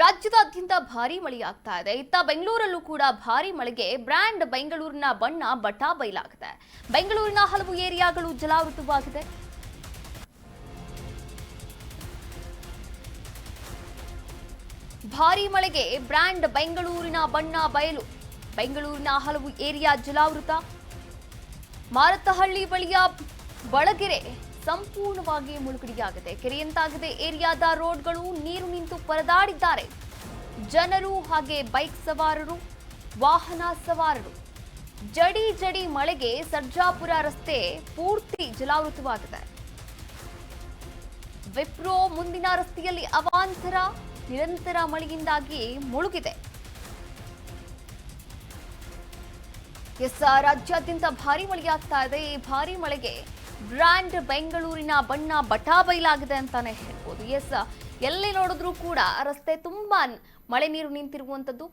ರಾಜ್ಯದಾದ್ಯಂತ ಭಾರಿ ಮಳೆಯಾಗ್ತಾ ಇದೆ. ಇತ್ತ ಬೆಂಗಳೂರಲ್ಲೂ ಕೂಡ ಭಾರಿ ಮಳೆಗೆ ಬ್ರ್ಯಾಂಡ್ ಬೆಂಗಳೂರಿನ ಬಣ್ಣ ಬಟಾ ಬಯಲಾಗಿದೆ. ಬೆಂಗಳೂರಿನ ಹಲವು ಏರಿಯಾಗಳು ಜಲಾವೃತವಾಗಿದೆ. ಭಾರಿ ಮಳೆಗೆ ಬ್ರ್ಯಾಂಡ್ ಬೆಂಗಳೂರಿನ ಬಣ್ಣ ಬಯಲು, ಬೆಂಗಳೂರಿನ ಹಲವು ಏರಿಯಾ ಜಲಾವೃತ. ಮಾರತಹಳ್ಳಿ ಬಳಿಯ ಬಳಗೆರೆ ಸಂಪೂರ್ಣವಾಗಿ ಮುಳುಗಡೆಯಾಗಿದೆ ಕೆರೆಯಂತಾಗಿದೆ. ಏರಿಯಾದ ರೋಡ್ಗಳು ನೀರು ನಿಂತು ಪರದಾಡಿದ್ದಾರೆ. ಜನರು ಹಾಗೆ ಬೈಕ್ ಸವಾರರು, ವಾಹನ ಸವಾರರು. ಜಡಿ ಜಡಿ ಮಳೆಗೆ ಸರ್ಜಾಪುರ ರಸ್ತೆ ಪೂರ್ತಿ ಜಲಾವೃತವಾಗಿದೆ. ವಿಪ್ರೋ ಮುಂದಿನ ರಸ್ತೆಯಲ್ಲಿ ಅವಾಂತರ, ನಿರಂತರ ಮಳೆಯಿಂದಾಗಿ ಮುಳುಗಿದೆ. ಎಸ್, ರಾಜ್ಯಾದ್ಯಂತ ಭಾರಿ ಮಳೆಯಾಗ್ತಾ ಇದೆ. ಈ ಭಾರಿ ಮಳೆಗೆ ಬ್ರ್ಯಾಂಡ್ ಬೆಂಗಳೂರಿನ ಬಣ್ಣ ಬಟಾ ಬೈಲಾಗಿದೆ ಅಂತಾನೆ ಹೇಳ್ಬೋದು. ಎಸ್ ಎಲ್ಲಿ ನೋಡಿದ್ರೂ ಕೂಡ ರಸ್ತೆ ತುಂಬಾ ಮಳೆ ನೀರು ನಿಂತಿರುವಂಥದ್ದು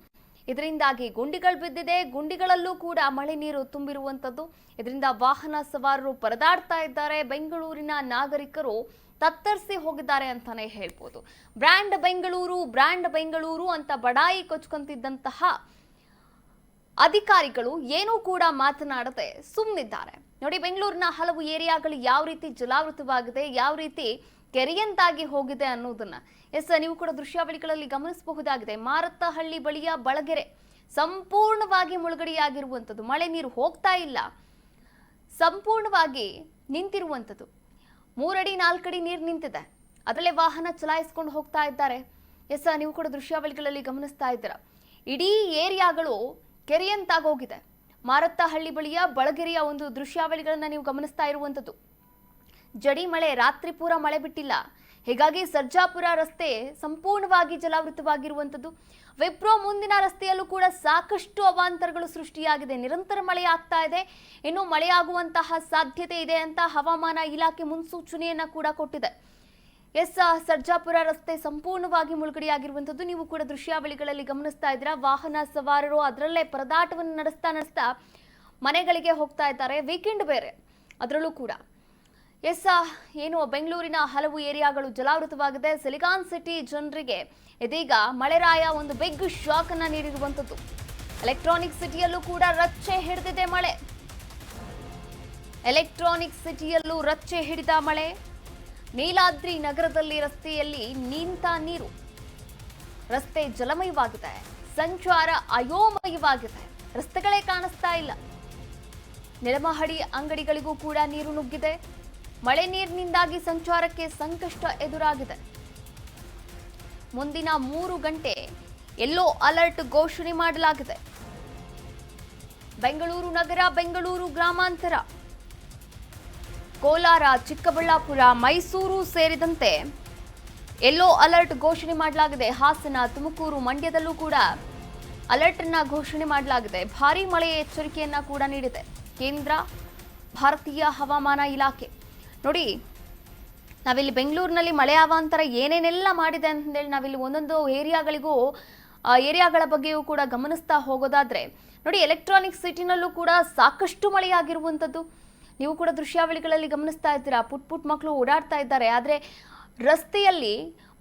ಇದರಿಂದಾಗಿ ಗುಂಡಿಗಳು ಬಿದ್ದಿದೆ. ಗುಂಡಿಗಳಲ್ಲೂ ಕೂಡ ಮಳೆ ನೀರು ತುಂಬಿರುವಂಥದ್ದು ಇದರಿಂದ ವಾಹನ ಸವಾರರು ಪರದಾಡ್ತಾ ಇದ್ದಾರೆ. ಬೆಂಗಳೂರಿನ ನಾಗರಿಕರು ತತ್ತರಿಸಿ ಹೋಗಿದ್ದಾರೆ ಅಂತಾನೆ ಹೇಳ್ಬೋದು. ಬ್ರ್ಯಾಂಡ್ ಬೆಂಗಳೂರು ಬ್ರ್ಯಾಂಡ್ ಬೆಂಗಳೂರು ಅಂತ ಬಡಾಯಿ ಕೊಚ್ಕೊಂತಿದ್ದಂತಹ ಅಧಿಕಾರಿಗಳು ಏನೂ ಕೂಡ ಮಾತನಾಡದೆ ಸುಮ್ಮನಿದ್ದಾರೆ ನೋಡಿ, ಬೆಂಗಳೂರಿನ ಹಲವು ಏರಿಯಾಗಳು ಯಾವ ರೀತಿ ಜಲಾವೃತವಾಗಿದೆ, ಯಾವ ರೀತಿ ಕೆರೆಯಂತಾಗಿ ಹೋಗಿದೆ ಅನ್ನೋದನ್ನ. ಎಸ್, ನೀವು ಕೂಡ ದೃಶ್ಯಾವಳಿಗಳಲ್ಲಿ ಗಮನಿಸಬಹುದಾಗಿದೆ. ಮಾರತ್ತಹಳ್ಳಿ ಬಳಿಯ ಬಳಗೆರೆ ಸಂಪೂರ್ಣವಾಗಿ ಮುಳುಗಡೆಯಾಗಿರುವಂಥದ್ದು. ಮಳೆ ನೀರು ಹೋಗ್ತಾ ಇಲ್ಲ. ಸಂಪೂರ್ಣವಾಗಿ ನಿಂತಿರುವಂಥದ್ದು. ಮೂರಡಿ, ನಾಲ್ಕಡಿ ನೀರು ನಿಂತಿದೆ. ಅದರಲ್ಲೇ ವಾಹನ ಚಲಾಯಿಸ್ಕೊಂಡು ಹೋಗ್ತಾ ಇದ್ದಾರೆ. ಎಸ್, ನೀವು ಕೂಡ ದೃಶ್ಯಾವಳಿಗಳಲ್ಲಿ ಗಮನಿಸ್ತಾ ಇದ್ದೀರಾ. ಇಡೀ ಏರಿಯಾಗಳು ಕೆರೆಯಂತಾಗೋಗಿದೆ ಮಾರತ್ತಹಳ್ಳಿ ಬಳಿಯ ಬಳಗೆರೆಯ ಒಂದು ದೃಶ್ಯಾವಳಿಗಳನ್ನು ನೀವು ಗಮನಿಸ್ತಾ ಇರುವಂಥದ್ದು. ಜಡಿ ಮಳೆ, ರಾತ್ರಿ ಪೂರ ಮಳೆ ಬಿಟ್ಟಿಲ್ಲ. ಹೀಗಾಗಿ ಸರ್ಜಾಪುರ ರಸ್ತೆ ಸಂಪೂರ್ಣವಾಗಿ ಜಲಾವೃತವಾಗಿರುವಂಥದ್ದು. ವಿಪ್ರೋ ಮುಂದಿನ ರಸ್ತೆಯಲ್ಲೂ ಕೂಡ ಸಾಕಷ್ಟು ಅವಾಂತರಗಳು ಸೃಷ್ಟಿಯಾಗಿದೆ. ನಿರಂತರ ಮಳೆ ಆಗ್ತಾ ಇದೆ. ಇನ್ನು ಮಳೆಯಾಗುವಂತಹ ಸಾಧ್ಯತೆ ಇದೆ ಅಂತ ಹವಾಮಾನ ಇಲಾಖೆ ಮುನ್ಸೂಚನೆಯನ್ನ ಕೂಡ ಕೊಟ್ಟಿದೆ. ಎಸ್, ಸರ್ಜಾಪುರ ರಸ್ತೆ ಸಂಪೂರ್ಣವಾಗಿ ಮುಳುಗಡೆಯಾಗಿರುವಂಥದ್ದು. ನೀವು ಕೂಡ ದೃಶ್ಯಾವಳಿಗಳಲ್ಲಿ ಗಮನಿಸ್ತಾ ಇದ್ದೀರಾ. ವಾಹನ ಸವಾರರು ಅದರಲ್ಲೇ ಪರದಾಟವನ್ನು ನಡೆಸ್ತಾ ನಡೆಸ್ತಾ ಮನೆಗಳಿಗೆ ಹೋಗ್ತಾ ಇದ್ದಾರೆ. ವೀಕೆಂಡ್ ಬೇರೆ, ಅದರಲ್ಲೂ ಕೂಡ. ಎಸ್, ಏನು, ಬೆಂಗಳೂರಿನ ಹಲವು ಏರಿಯಾಗಳು ಜಲಾವೃತವಾಗಿದೆ. ಸಿಲಿಕಾನ್ ಸಿಟಿ ಜನರಿಗೆ ಇದೀಗ ಮಳೆರಾಯ ಒಂದು ಬಿಗ್ ಶಾಕ್ ಅನ್ನ ನೀಡಿರುವಂಥದ್ದು. ಎಲೆಕ್ಟ್ರಾನಿಕ್ ಸಿಟಿಯಲ್ಲೂ ಕೂಡ ರಚ್ಚೆ ಹಿಡಿದಿದೆ ಮಳೆ. ಎಲೆಕ್ಟ್ರಾನಿಕ್ ಸಿಟಿಯಲ್ಲೂ ರಚ್ಚೆ ಹಿಡಿದ ಮಳೆ. ನೀಲಾದ್ರಿ ನಗರದಲ್ಲಿ ರಸ್ತೆಯಲ್ಲಿ ನಿಂತ ನೀರು. ರಸ್ತೆ ಜಲಮಯವಾಗಿದೆ. ಸಂಚಾರ ಅಯೋಮಯವಾಗಿದೆ. ರಸ್ತೆಗಳೇ ಕಾಣಿಸ್ತಾ ಇಲ್ಲ. ನೆಲಮಹಡಿ ಅಂಗಡಿಗಳಿಗೂ ಕೂಡ ನೀರು ನುಗ್ಗಿದೆ. ಮಳೆ ನೀರಿನಿಂದಾಗಿ ಸಂಚಾರಕ್ಕೆ ಸಂಕಷ್ಟ ಎದುರಾಗಿದೆ. ಮುಂದಿನ ಮೂರು ಗಂಟೆ ಎಲ್ಲೋ ಅಲರ್ಟ್ ಘೋಷಣೆ ಮಾಡಲಾಗಿದೆ. ಬೆಂಗಳೂರು ನಗರ, ಬೆಂಗಳೂರು ಗ್ರಾಮಾಂತರ. ಕೋಲಾರ, ಚಿಕ್ಕಬಳ್ಳಾಪುರ, ಮೈಸೂರು ಸೇರಿದಂತೆ ಎಲ್ಲೋ ಅಲರ್ಟ್ ಘೋಷಣೆ ಮಾಡಲಾಗಿದೆ. ಹಾಸನ, ತುಮಕೂರು ಮಂಡ್ಯದಲ್ಲೂ ಕೂಡ ಅಲರ್ಟ್ ಅನ್ನ ಘೋಷಣೆ ಮಾಡಲಾಗಿದೆ. ಭಾರೀ ಮಳೆಯ ಎಚ್ಚರಿಕೆಯನ್ನ ಕೂಡ ನೀಡಿದೆ. ಕೇಂದ್ರ ಭಾರತೀಯ ಹವಾಮಾನ ಇಲಾಖೆ. ನೋಡಿ, ನಾವಿಲ್ಲಿ ಬೆಂಗಳೂರಿನಲ್ಲಿ ಮಳೆ ಅವಾಂತರ ಏನೇನೆಲ್ಲ ಮಾಡಿದೆ ಅಂತೇಳಿ ನಾವಿಲ್ಲಿ ಒಂದೊಂದು ಏರಿಯಾಗಳಿಗೂ ಏರಿಯಾಗಳ ಬಗ್ಗೆಯೂ ಕೂಡ ಗಮನಿಸ್ತಾ ಹೋಗೋದಾದ್ರೆ, ನೋಡಿ, ಎಲೆಕ್ಟ್ರಾನಿಕ್ ಸಿಟಿನಲ್ಲೂ ಕೂಡ ಸಾಕಷ್ಟು ಮಳೆಯಾಗಿರುವಂಥದ್ದು. ನೀವು ಕೂಡ ದೃಶ್ಯಾವಳಿಗಳಲ್ಲಿ ಗಮನಿಸ್ತಾ ಇದ್ದೀರಾ? ಪುಟ್ ಪುಟ್ ಮಕ್ಕಳು ಓಡಾಡ್ತಾ ಇದ್ದಾರೆ. ಆದರೆ ರಸ್ತೆಯಲ್ಲಿ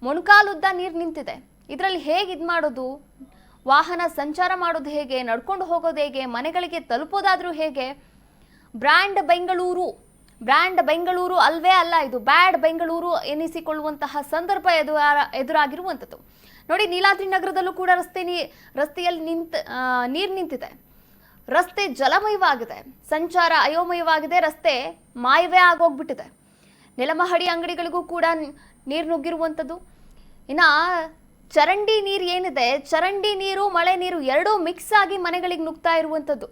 ಮೊಣಕಾಲುದ್ದ ನೀರು ನಿಂತಿದೆ. ಇದರಲ್ಲಿ ಹೇಗೆ ಇದು ಮಾಡೋದು? ವಾಹನ ಸಂಚಾರ ಮಾಡೋದು ಹೇಗೆ? ನಡ್ಕೊಂಡು ಹೋಗೋದು ಹೇಗೆ? ಮನೆಗಳಿಗೆ ತಲುಪೋದಾದರೂ ಹೇಗೆ? ಬ್ರ್ಯಾಂಡ್ ಬೆಂಗಳೂರು. ಬ್ರ್ಯಾಂಡ್ ಬೆಂಗಳೂರು ಅಲ್ವೇ ಅಲ್ಲ, ಇದು ಬ್ಯಾಡ್ ಬೆಂಗಳೂರು ಎನಿಸಿಕೊಳ್ಳುವಂತಹ ಸಂದರ್ಭ ಎದುರ, ಎದುರಾಗಿರುವಂಥದ್ದು. ನೋಡಿ, ನೀಲಾದ್ರಿ ನಗರದಲ್ಲೂ ಕೂಡ ರಸ್ತೆ ನೀ, ರಸ್ತೆಯಲ್ಲಿ ನಿಂತ ನೀರು ನಿಂತಿದೆ. ರಸ್ತೆ ಜಲಮಯವಾಗಿದೆ. ಸಂಚಾರ ಅಯೋಮಯವಾಗಿದೆ. ರಸ್ತೆ ಮಾಯವೇ ಆಗೋಗ್ಬಿಟ್ಟಿದೆ. ನೆಲಮಹಡಿ ಅಂಗಡಿಗಳಿಗೂ ಕೂಡ ನೀರು ನುಗ್ಗಿರುವಂಥದ್ದು. ಇನ್ನು ಚರಂಡಿ ನೀರು ಏನಿದೆ? ಚರಂಡಿ ನೀರು, ಮಳೆ ನೀರು ಎರಡೂ ಮಿಕ್ಸ್ ಆಗಿ ಮನೆಗಳಿಗೆ ನುಗ್ತಾ ಇರುವಂಥದ್ದು.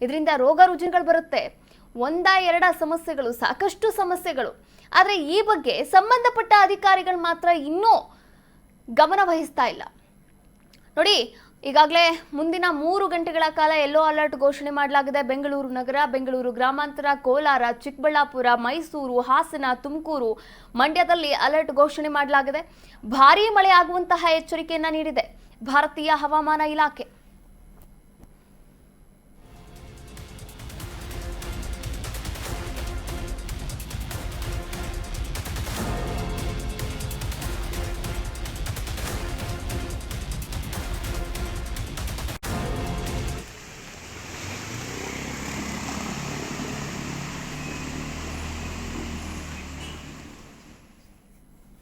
ಇದರಿಂದ ರೋಗ ರುಜಿನಗಳು ಬರುತ್ತೆ. ಒಂದ ಎರಡ ಸಮಸ್ಯೆಗಳು, ಸಾಕಷ್ಟು ಸಮಸ್ಯೆಗಳು. ಆದರೆ ಈ ಬಗ್ಗೆ ಸಂಬಂಧಪಟ್ಟ ಅಧಿಕಾರಿಗಳು ಮಾತ್ರ ಇನ್ನೂ ಗಮನ ವಹಿಸ್ತಾ ಇಲ್ಲ. ನೋಡಿ ಈಗಾಗಲೇ ಮುಂದಿನ ಮೂರು ಗಂಟೆಗಳ ಕಾಲ ಯೆಲ್ಲೋ ಅಲರ್ಟ್ ಘೋಷಣೆ ಮಾಡಲಾಗಿದೆ. ಬೆಂಗಳೂರು ನಗರ, ಬೆಂಗಳೂರು ಗ್ರಾಮಾಂತರ, ಕೋಲಾರ, ಚಿಕ್ಕಬಳ್ಳಾಪುರ, ಮೈಸೂರು, ಹಾಸನ, ತುಮಕೂರು ಮಂಡ್ಯದಲ್ಲಿ ಅಲರ್ಟ್ ಘೋಷಣೆ ಮಾಡಲಾಗಿದೆ. ಭಾರೀ ಮಳೆ ಆಗುವಂತಹ ಎಚ್ಚರಿಕೆಯನ್ನ ನೀಡಿದೆ. ಭಾರತೀಯ ಹವಾಮಾನ ಇಲಾಖೆ.